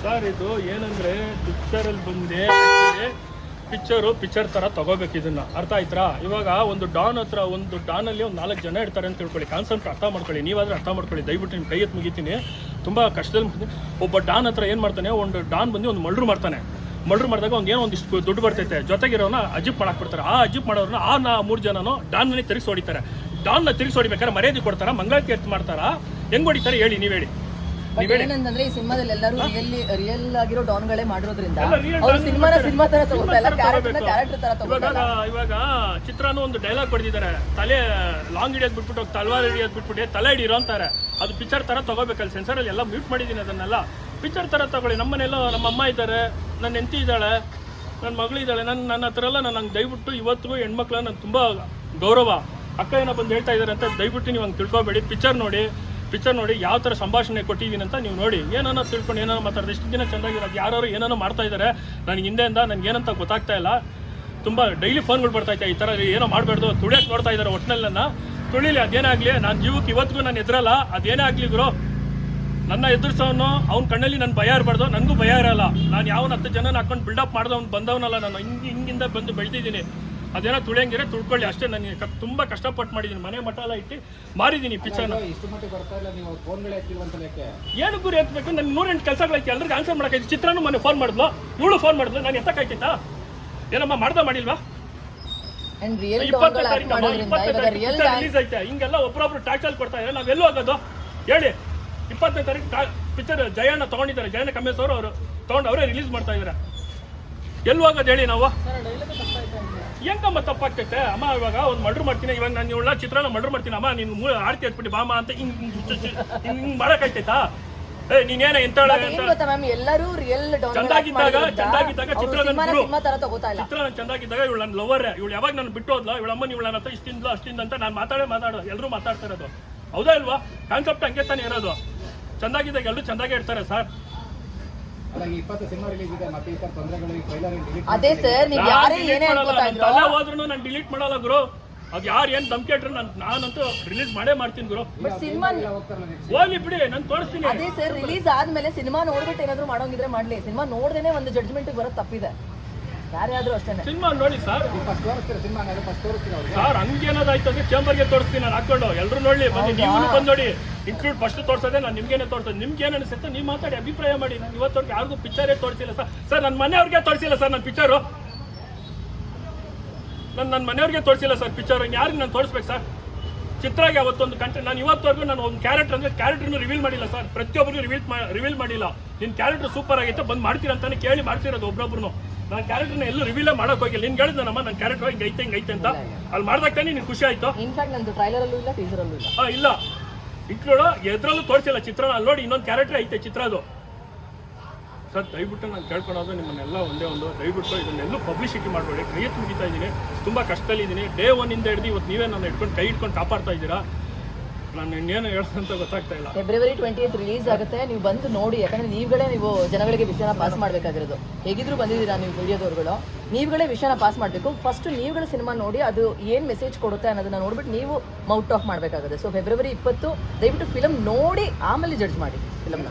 ಸರ್? ಇದು ಏನಂದ್ರೆ ಪಿಕ್ಚರಲ್ಲಿ ಬಂದೆ ಪಿಕ್ಚರು ಪಿಕ್ಚರ್ ತರ ತಗೋಬೇಕು ಇದನ್ನ. ಅರ್ಥ ಆಯ್ತಾ ಇವಾಗ ಒಂದು ಡಾನ್ ಹತ್ರ ಒಂದು ಡಾನ್ ಅಲ್ಲಿ ಒಂದು ನಾಲ್ಕು ಜನ ಇರ್ತಾರೆ ಅಂತ ತಿಳ್ಕೊಳ್ಳಿ. ಕಾನ್ಸೆಪ್ಟ್ ಅರ್ಥ ಮಾಡ್ಕೊಳ್ಳಿ. ನೀವಾದ್ರೆ ಅರ್ಥ ಮಾಡ್ಕೊಳ್ಳಿ. ದಯವಿಟ್ಟು ನಿಮ್ಮ ಕೈ ಎತ್ತು ಮುಗಿತೀನಿ. ತುಂಬಾ ಕಷ್ಟದಲ್ಲಿ. ಒಬ್ಬ ಡಾನ್ ಹತ್ರ ಏನು ಮಾಡ್ತಾನೆ? ಒಂದು ಡಾನ್ ಬಂದು ಒಂದು ಮಲ್ಡ್ರು ಮಾಡ್ತಾನೆ. ಮಳ್ರು ಮಾಡಿದಾಗ ಒಂದು ಏನೋ ಒಂದಿಷ್ಟು ದುಡ್ಡು ಬರ್ತೈತೆ. ಜೊತೆಗಿರೋನ ಅಜಿಪ್ ಮಾಡಕ್ ಬಿಡ್ತಾರೆ. ಆ ಅಜಿಪ್ ಮಾಡೋರನ್ನ ಆ ನಾ ಮೂರು ಜನನು ಡಾನ್ನಲ್ಲಿ ತಿರುಗಿಸಿ ಹೊಡಿತಾರೆ. ಡಾನ್ನ ತಿರುಗಿಸಿ ಹೊಡಿಬೇಕಾದ್ರೆ ಮರ್ಯಾದೆ ಕೊಡ್ತಾರ? ಮಂಗಳ ಎತ್ತು ಮಾಡ್ತಾರಾ? ಹೆಂಗ್ ಹೊಡಿತಾರೆ ಹೇಳಿ ನೀವು ಹೇಳಿ. ಬಟ್ ಏನಂತಂದ್ರೆ ಈ ಸಿನಿಮಾದಲ್ಲಿ ಎಲ್ಲರೂ ರಿಯಲ್ ರಿಯಲ್ ಆಗಿರೋ ಡಾನ್ಗಳೇ ಮಾಡಿರೋದ್ರಿಂದ ಎಲ್ಲ ಅವ್ರು ಸಿನಿಮಾನ ಸಿನಿಮಾ ತರ ತಗೋತಲ್ಲ ಕ್ಯಾರೆಕ್ಟರ್ ತರ ಇವಾಗ ಇವಾಗ ಚಿತ್ರಾನು ಒಂದು ಡೈಲಾಗ್ ಬರೆದಿದ್ದಾರೆ. ತಲೆ ಲಾಂಗ್ ಹಿಡಿಯೋದ್ ಬಿಟ್ಬಿಟ್ಟು ತಲ್ವಾರ್ ಹಿಡಿಯೋದ್ ಬಿಟ್ಬಿಟ್ಟು ತಲೆ ಹಿಡಿರೋ ಅಂತಾರೆ. ಅದು ಪಿಕ್ಚರ್ ತರ ತಗೋಬೇಕಲ್ಲ ಸೆನ್ಸರ್ ಅಲ್ಲಿ ಎಲ್ಲ ಮ್ಯೂಟ್ ಮಾಡಿದ್ದೀನಿ ಅದನ್ನೆಲ್ಲ. ಪಿಕ್ಚರ್ ತರ ತಗೊಳ್ಳಿ. ನಮ್ಮನೆಲ್ಲ ನಮ್ಮ ಅಮ್ಮ ಇದ್ದಾರೆ ನನ್ನ ಹೆಂಡತಿ ಇದ್ದಾಳೆ ನನ್ನ ಮಗಳು ಇದ್ದಾಳೆ ನನ್ನ ನನ್ನ ಹತ್ರ ಎಲ್ಲ ನಾನು ಹಂಗೆ ದಯವಿಟ್ಟು ಇವತ್ತಿಗೂ ಹೆಣ್ಮಕ್ಳ ನಾನು ತುಂಬಾ ಗೌರವ. ಅಕ್ಕ ಏನೋ ಬಂದು ಹೇಳ್ತಾ ಇದ್ದಾರೆ ಅಂತ ದಯವಿಟ್ಟು ನೀವು ಹಂಗೆ ತಿಳ್ಕೊಬೇಡಿ. ಪಿಕ್ಚರ್ ನೋಡಿ. ಪಿಕ್ಚರ್ ನೋಡಿ ಯಾವ ಥರ ಸಂಭಾಷಣೆ ಕೊಟ್ಟಿದ್ದೀನಿ ಅಂತ ನೀವು ನೋಡಿ. ಏನಾನ ತಿಳ್ಕೊಂಡು ಏನನ್ನ ಮಾತಾಡಿದೆ ಎಷ್ಟು ದಿನ ಚೆನ್ನಾಗಿರೋದು ಯಾರು ಏನಾನೋ ಮಾಡ್ತಾ ಇದ್ದಾರೆ ನನಗೆ ಹಿಂದೆಯಿಂದ ನನಗೆ ಏನಂತ ಗೊತ್ತಾಗ್ತಾ ಇಲ್ಲ. ತುಂಬ ಡೈಲಿ ಫೋನ್ಗಳು ಬರ್ತಾ ಇತ್ತು ಈ ಥರ ಏನೋ ಮಾಡಬಾರ್ದು ತುಳಿಯಕ್ಕೆ ನೋಡ್ತಾ ಇದ್ದಾರೆ ಒಟ್ಟಿನಲ್ಲಿ ನನ್ನ ತುಳಿಲಿ, ಅದೇನಾಗಲಿ, ನಾನು ಜೀವಕ್ಕೆ ಇವತ್ತಿಗೂ ನಾನು ಎದುರಲ್ಲ ಅದೇನೇ ಆಗಲಿ ಗುರು, ನನ್ನ ಎದುರಿಸೋನು, ಅವ್ನ ಕಣ್ಣಲ್ಲಿ ನನ್ನ ಭಯ ಇರಬಾರ್ದು, ನನಗೂ ಭಯ ಇರಲ್ಲ. ನಾನು ಯಾವನ ಹತ್ತು ಜನನ ಹಾಕೊಂಡು ಬಿಲ್ಡಪ್ ಮಾಡ್ದವ್ನು, ಬಂದವನಲ್ಲ ನಾನು, ಹಿಂಗೆ ಹಿಂಗಿಂದ ಬಂದು ಬೆಳೆದಿದ್ದೀನಿ. ಅದೇನೋ ತುಳಿಯಂಗಿರೋ ತುಳ್ಕೊಳ್ಳಿ. ಅಷ್ಟೇ ನನಗೆ ತುಂಬಾ ಕಷ್ಟಪಟ್ಟು ಮಾಡಿದ್ದೀನಿ. ಮನೆ ಮಠ ಎಲ್ಲ ಇಟ್ಟು ಮಾರಿದ್ದೀನಿ ಪಿಕ್ಚರ್ನ ಇಷ್ಟು ಮಟ್ಟಿಗೆ ಬರ್ತಾ ಇಲ್ಲ ನೀವು ಫೋನ್ಗಳೇ ಎತ್ತಿಲ್ವಂತ ಯಾಕೆ ಏನು ಗುರಿ ಎತ್ತಬೇಕು ನನ್ ನೂರೆಂಟು ಕೆಲಸಗಳೈತಿ ಎಲ್ರಿಗೂ ಆನ್ಸರ್ ಮಾಡೋಕ್ಕಾಯ್ತು ಚಿತ್ರನು ಮೊನ್ನೆ ಫೋನ್ ಮಾಡಿದ್ಲು. ಇವಳು ಫೋನ್ ಮಾಡಿದ್ಲು. ನಾನು ಎತ್ತಕ್ಕಾಯ್ತಾ ಏನಮ್ಮ ಮಾಡ್ದ ಮಾಡಿಲ್ವಾ? ಇಪ್ಪತ್ತನೇ ತಾರೀಕು ಇಪ್ಪತ್ತನೇ ತಾರೀಕು ರಿಲೀಸ್ ಐತೆ. ಹಿಂಗೆಲ್ಲ ಒಬ್ಬರೊಬ್ರು ಟ್ಯಾಕ್ಸಲ್ಲಿ ಕೊಡ್ತಾ ಇದ್ದಾರೆ. ನಾವೆಲ್ಲೂ ಆಗೋದು? ಹೇಳಿ. ಇಪ್ಪತ್ತನೇ ತಾರೀಕು ಪಿಕ್ಚರ್ ಜಯಣ್ಣ ತಗೊಂಡಿದ್ದಾರೆ. ಜಯಣ್ಣ ಕಮ್ಮೇಶ್ ಅವರು ಅವರು ತಗೊಂಡು ಅವರೇ ರಿಲೀಸ್ ಮಾಡ್ತಾ ಇದ್ದಾರೆ. ಎಲ್ಲಿ ಹೋಗೋದು ಹೇಳಿ ನಾವು? ಹೆಂಗಮ್ಮ ತಪ್ಪಾಗ್ತೈತೆ. ಅಮ್ಮ ಇವಾಗ ಒಂದು ಮರ್ಡರ್ ಮಾಡ್ತೀನಿ ಇವಾಗ ನಾನು ಇವಳ ಚಿತ್ರನ ಮರ್ಡರ್ ಮಾಡ್ತೀನಿ ಅಮ್ಮ ನೀನು ಮೂ ಆರ್ತಿ ಎತ್ಬಿಟ್ಟು ಬಾಮ ಅಂತ ಹಿಂಗ್ ಹಿಂಗ್ ಮಾಡಕ್ಕಾಯ್ತೈತಾ ಏ ನೀನೇನ ಎಂತ ಎಲ್ಲರೂ ರಿಯಲ್ ಚಂದಾಗಿದ್ದಾಗ ಚಂದಾಗಿದ್ದಾಗ ಚಿತ್ರ ಚಿತ್ರ ಚಂದಾಗಿದ್ದಾಗ ಇವಳು ನನ್ನ ಲವರ್ ಇವಳು ಯಾವಾಗ ನಾನು ಬಿಟ್ಟು ಹೋದ್ಲ ಇವಳ ಅಮ್ಮ ಇವಳ ಹತ್ರ ಇಷ್ಟಿಂದ ಅಷ್ಟಿಂದ ಅಂತ ನಾನು ಮಾತಾಡೇ ಮಾತಾಡ ಎಲ್ಲರೂ ಮಾತಾಡ್ತಾ ಇರೋದು. ಹೌದಾ ಇಲ್ವಾ? ಕಾನ್ಸೆಪ್ಟ್ ಹಂಗೆ ತಾನೇ ಇರೋದು. ಚಂದಾಗಿದ್ದಾಗ ಎಲ್ಲರೂ ಚಂದಾಗೆ ಇರ್ತಾರೆ ಸರ್. ಅದೇ ಸರ್ ನೀವು ಯಾರೇ ಏನೇ ಅನ್ಕೋತಾ ಇದ್ರು. ತಲೆ ಹೋದ್ರು ನಾನು ಡಿಲೀಟ್ ಮಾಡಲ್ಲ ಗುರು. ಅದು ಯಾರು ಏನ್ ಇಟ್ರು ನಾನು ನಾನಂತೂ ರಿಲೀಸ್ ಮಾಡೇ ಮಾಡ್ತೀನಿ ಗುರು. ಬಟ್ ಸಿನಿಮಾ ಹೋಗ್ಲಿ ಬಿಡಿ ನಾನು ತೋರಿಸ್ತೀನಿ. ಅದೇ ಸರ್ ರಿಲೀಸ್ ಆದ್ಮೇಲೆ ಸಿನಿಮಾ ನೋಡ್ಬಿಟ್ಟು ಏನಾದ್ರು ಮಾಡೋಂಗಿದ್ರೆ ಮಾಡ್ಲಿ. ಸಿನಿಮಾ ನೋಡ್ದೇನೆ ಒಂದು ಜಡ್ಜ್ಮೆಂಟ್ ಬರೋದು ತಪ್ಪಿದೆ. ಯಾರೇ ಆದ್ರೂ ಸಿನಿಮಾ ನೋಡಿ ಸರ್ ಫಸ್ಟ್ ತೋರಿಸ್ತೀರಾ ಸಿನಿಮಾ ಫಸ್ಟ್ ತೋರಿಸ್ತೀರಾ ಅವ್ರಿಗೆ? ಸರ್ ಹಂಗೇನಾದ್ರು ಅಂದ್ರೆ ಚೇಂಬರ್ಗೆ ತೋರಿಸ್ತೀನಿ ನಾನು ಹಾಕೊಂಡು ಎಲ್ಲರೂ ನೋಡಿ ಬಂದು ನೀವು ಬಂದು ನೋಡಿ. ಇನ್ಕ್ಲೂಡ್ ಫಸ್ಟ್ ತೋರ್ಸೋದೇ ನಾನು ನಿಮ್ಗೇನೆ ತೋರಿಸೋದು. ನಿಮ್ಗೆ ಏನು ಅನಿಸುತ್ತೆ ನೀವು ಮಾತಾಡಿ ಅಭಿಪ್ರಾಯ ಮಾಡಿ. ನಾನು ಇವತ್ತವರೆಗೆ ಯಾರಿಗೂ ಪಿಕ್ಚರೇ ತೋರಿಸಿಲ್ಲ ಸರ್ ಸರ್ ನನ್ನ ಮನೆಯವ್ರಿಗೆ ತೋರಿಸಿಲ್ಲ ಸರ್ ನನ್ನ ಪಿಕ್ಚರು ನಾನು ನನ್ನ ಮನೆಯವ್ರಿಗೆ ತೋರಿಸಿಲ್ಲ ಸರ್ ಪಿಕ್ಚರ್ ಯಾರಿಗೆ ನಾನು ತೋರಿಸ್ಬೇಕು ಸರ್ ಚಿತ್ರಾಗೆ ಅವತ್ತೊಂದು ಕಂಟಿ ನಾನು ಇವತ್ತವರೆಗೂ ನಾನು ಒಂದು ಕ್ಯಾರೆಕ್ಟರ್ ಅಂದ್ರೆ ಕ್ಯಾರೆಕ್ಟರ್ನು ರಿವೀಲ್ ಮಾಡಿಲ್ಲ ಸರ್ ಪ್ರತಿಯೊಬ್ಬರಿಗೂ ರಿವೀಲ್ ರಿವೀಲ್ ಮಾಡಿಲ್ಲ. ನಿನ್ನ ಕ್ಯಾರೆಕ್ಟರ್ ಸೂಪರ್ ಆಗೈತೆ ಬಂದು ಮಾಡ್ತೀರಂತಾನೆ ಕೇಳಿ ಮಾಡ್ತಿರೋದು ಒಬ್ಬೊಬ್ರು ನಾನು ಕ್ಯಾರೆಕ್ಟರ್ನ ಎಲ್ಲೂ ರಿವೀಲ್ ಮಾಡಕ್ ಹೋಗಿಲ್ಲ. ನಿನ್ ಹೇಳಿದ್ ನಮ್ಮ ನನ್ನ ಕ್ಯಾರೆಕ್ಟರ್ ಹಿಂಗೆ ಐತೆ ಹಿಂಗೆ ಐತೆ ಅಂತ. ಅಲ್ಲಿ ಮಾಡ್ದಾಗ ತಾನೇ ನಿನ್ ಖುಷಿ ಆಯ್ತು? ಇನ್ಫ್ಯಾಕ್ಟ್ ನಂದು ಟ್ರೈಲರ್ ಅಲ್ಲೂ ಇಲ್ಲ ಟೀಸರ್ ಅಲ್ಲೂ ಇಲ್ಲ. ಆ, ಇಲ್ಲ. ಇನ್ಕ್ಲೂಡ್ ಎದ್ರಲ್ಲೂ ತೋರಿಸಿಲ್ಲ ಚಿತ್ರ ಅಲ್ಲಿ ನೋಡಿ ಇನ್ನೊಂದು ಕ್ಯಾರೆಕ್ಟರ್ ಐತೆ ಚಿತ್ರ ಅದು. ಸರ್ ದಯವಿಟ್ಟು ನಾನು ಕೇಳ್ಕೊಳೋದು ನಿಮ್ಮನ್ನೆಲ್ಲ ಒಂದೇ ಒಂದು. ದಯವಿಟ್ಟು ಇದನ್ನೆಲ್ಲೂ ಪಬ್ಲಿಸಿಟಿ ಮಾಡಬೇಡಿ. ಕೈ ಎತ್ತು ಮುಗಿತಾ ಇದ್ದೀನಿ. ತುಂಬ ಕಷ್ಟದಲ್ಲಿದ್ದೀನಿ. ಡೇ ಒನ್ನಿಂದ ಹಿಡಿದು ಇವತ್ತು ನೀವೇ ನಾನು ಇಟ್ಕೊಂಡು ಕೈ ಇಟ್ಕೊಂಡು ಕಾಪಾಡ್ತಾ ಇದ್ದೀರಾ? ನಾನು ಇನ್ನೇನು ಹೇಳೋದಂತ ಗೊತ್ತಾಗ್ತಾ ಇಲ್ಲ. ಫೆಬ್ರವರಿ ಟ್ವೆಂಟಿ ಏತ್ ರಿಲೀಸ್ ಆಗುತ್ತೆ. ನೀವು ಬಂದು ನೋಡಿ ಯಾಕಂದ್ರೆ ನೀವುಗಳೇ ನೀವು ಜನಗಳಿಗೆ ವಿಷಯನ ಪಾಸ್ ಮಾಡಬೇಕಾಗಿರೋದು. ಹೇಗಿದ್ರು ಬಂದಿದ್ದೀರಾ ನೀವು ವಿಡಿಯೋದವ್ರುಗಳು ನೀವುಗಳೇ ವಿಷಯನ ಪಾಸ್ ಮಾಡಬೇಕು. ಫಸ್ಟ್ ನೀವುಗಳ ಸಿನಿಮಾ ನೋಡಿ ಅದು ಏನು ಮೆಸೇಜ್ ಕೊಡುತ್ತೆ ಅನ್ನೋದನ್ನ ನೋಡ್ಬಿಟ್ಟು ನೀವು ಮೌಟ್ ಆಫ್ ಮಾಡಬೇಕಾಗುತ್ತೆ. ಸೊ ಫೆಬ್ರವರಿ ಇಪ್ಪತ್ತು ದಯವಿಟ್ಟು ಫಿಲಮ್ ನೋಡಿ ಆಮೇಲೆ ಜಡ್ಜ್ ಮಾಡಿ ಫಿಲಮ್ನ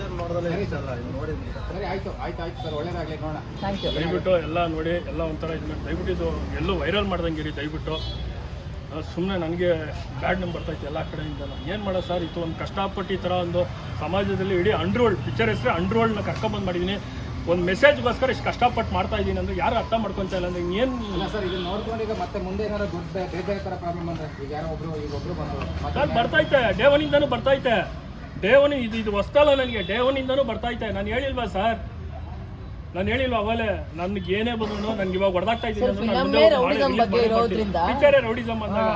ಸರಿ ಆಯ್ತು ಆಯ್ತು ಆಯ್ತು ಸರ್ ಒಳ್ಳೇದಾಗ್ಲಿ ನೋಡೋಣ. ಥ್ಯಾಂಕ್ ಯು ದಯವಿಟ್ಟು ಎಲ್ಲ ನೋಡಿ ಎಲ್ಲ ಒಂಥರ ಇದು ಮಾಡಿ. ದಯವಿಟ್ಟು ಇದು ಎಲ್ಲೂ ವೈರಲ್ ಮಾಡ್ದಂಗಿರಿ ದಯವಿಟ್ಟು. ಸುಮ್ಮನೆ ನನಗೆ ಬ್ಯಾಡ್ ನಂಬರ್ ಬರ್ತೈತೆ ಎಲ್ಲ ಕಡೆಯಿಂದ ಏನು ಮಾಡೋ ಸರ್ ಇತ್ತು ಒಂದು ಕಷ್ಟಪಟ್ಟು ಈ ಥರ ಒಂದು ಸಮಾಜದಲ್ಲಿ ಇಡೀ ಅಂಡ್ರೋಲ್ಡ್ ಪಿಕ್ಚರ್ ಹೆಸರೇ ಅಂಡ್ರೋಲ್ಡ್ನ ಕರ್ಕೊಂಬಂದು ಮಾಡಿದ್ದೀನಿ ಒಂದು ಮೆಸೇಜ್ಗೋಸ್ಕರ ಇಷ್ಟು ಕಷ್ಟಪಟ್ಟು ಮಾಡ್ತಾ ಇದ್ದೀನಿ ಅಂದ್ರೆ ಯಾರು ಅರ್ಥ ಮಾಡ್ಕೊತಾ ಇಲ್ಲ ಅಂದ್ರೆ ಏನು ಇಲ್ಲ ಸರ್ ಇದು ನೋಡ್ಕೊಂಡು ಈಗ ಮತ್ತೆ ಮುಂದೆ ಏನಾದ್ರು ದೊಡ್ಡ ಬೇರೆ ಬೇರೆ ಥರ ಪ್ರಾಬ್ಲಮ್ ಅಂದ್ರೆ ಈಗ ಯಾರೋ ಒಬ್ರು ಈಗ ಒಬ್ರು ಬಂದರು. ಬರ್ತೈತೆ. ಡೇ ಒನಿಂದನೂ ಬರ್ತೈತೆ. ಡೇ ಒನ್ ಇದು ಇದು ಹೊಸ್ತಲ್ಲ ನನಗೆ. ಡೇ ಬರ್ತಾ ಬರ್ತೈತೆ. ನಾನು ಹೇಳಿಲ್ವಾ ಸರ್ ನಾನು ಹೇಳಿಲ್ವಾ ಅವಲೆ? ನನ್ಗೆ ಏನೇ ಬಂದ್ರು ನನ್ಗೆ ಇವಾಗ ಹೊಡೆದಾಗ್ತಾ ಇದ್ದೀನಿ ಪಿಕ್ಚರೇ ರೌಡಿಸಮ್ ಅಂದಾಗ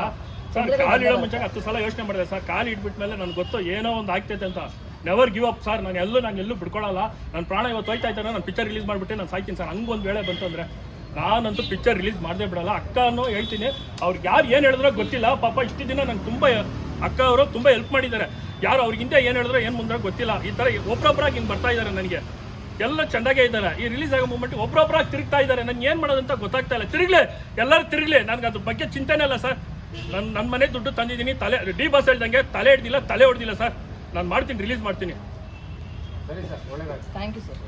ಸರ್ ಕಾಲ್ ಇಡೋ ಮುಂಚೆ ಹತ್ತು ಸಲ ಯೋಚನೆ ಮಾಡಿದೆ. ಸರ್ ಕಾಲು ಇಟ್ಬಿಟ್ಮೇಲೆ ನನ್ಗೆ ಗೊತ್ತು ಏನೋ ಒಂದು ಆಗ್ತೈತೆ ಅಂತ. Never give up sir. ನಾನು ಎಲ್ಲೂ ನಾನು ಎಲ್ಲೂ ಬಿಡ್ಕೊಳ್ಳಲ್ಲ ನನ್ನ ಪ್ರಾಣ ಇವತ್ತು ಹೋಯ್ತಾ ಇದ್ದಾರೆ ನಾನು ಪಿಕ್ಚರ್ ರಿಲೀಸ್ ಮಾಡ್ಬಿಟ್ಟೆ. ನಾನು ಸಾಯ್ತೀನಿ ಸರ್. ಹಂಗೊಂದು ವೇಳೆ ಬಂತು ಅಂದ್ರೆ ನಾನಂತೂ ಪಿಕ್ಚರ್ ರಿಲೀಸ್ ಮಾಡದೇ ಬಿಡಲ್ಲ. ಅಕ್ಕನೂ ಹೇಳ್ತೀನಿ. ಅವ್ರಿಗೆ ಯಾರು ಏನು ಹೇಳಿದ್ರೋ ಗೊತ್ತಿಲ್ಲ. ಪಾಪ ಇಷ್ಟು ದಿನ ನಂಗೆ ತುಂಬ ಅಕ್ಕ ಅವರು ತುಂಬ ಹೆಲ್ಪ್ ಮಾಡಿದ್ದಾರೆ. ಯಾರು ಅವ್ರಿಗಿಂತ ಏನು ಹೇಳಿದ್ರೆ ಏನು ಮುಂದೆ ಗೊತ್ತಿಲ್ಲ. ಈ ಥರ ಒಬ್ಬರೊಬ್ಬರಾಗಿ ಹಿಂಗೆ ಬರ್ತಾ ಇದ್ದಾರೆ ನನಗೆ. ಎಲ್ಲ ಚೆಂದಾಗೆ ಇದ್ದಾರೆ. ಈ ರಿಲೀಸ್ ಆಗೋ ಮೂಮೆಂಟ್ ಒಬ್ಬರೊಬ್ಬರಾಗಿ ತಿರುಗ್ತಾ ಇದ್ದಾರೆ. ನನ್ಗೆ ಏನು ಮಾಡೋದಂತ ಗೊತ್ತಾಗ್ತಾ ಇಲ್ಲ. ತಿರುಗಲೇ ಎಲ್ಲರೂ ತಿರುಗಲೇ. ನನಗೆ ಅದ್ರ ಬಗ್ಗೆ ಚಿಂತೆನೇ ಇಲ್ಲ ಸರ್. ನನ್ನ ನನ್ನ ಮನೆ ದುಡ್ಡು ತಂದಿದ್ದೀನಿ. ತಲೆ ಡಿ ಬಸ್ ಹೇಳ್ದಂಗೆ ತಲೆ ಹಿಡ್ದಿಲ್ಲ ತಲೆ ಹೊಡೆದಿಲ್ಲ ಸರ್. ನಾನು ಮಾಡ್ತೀನಿ ರಿಲೀಸ್ ಮಾಡ್ತೀನಿ. ಸರಿ ಸರ್ ಒಳ್ಳೇದಾಗ್ಲಿ ಥ್ಯಾಂಕ್ ಯು ಸರ್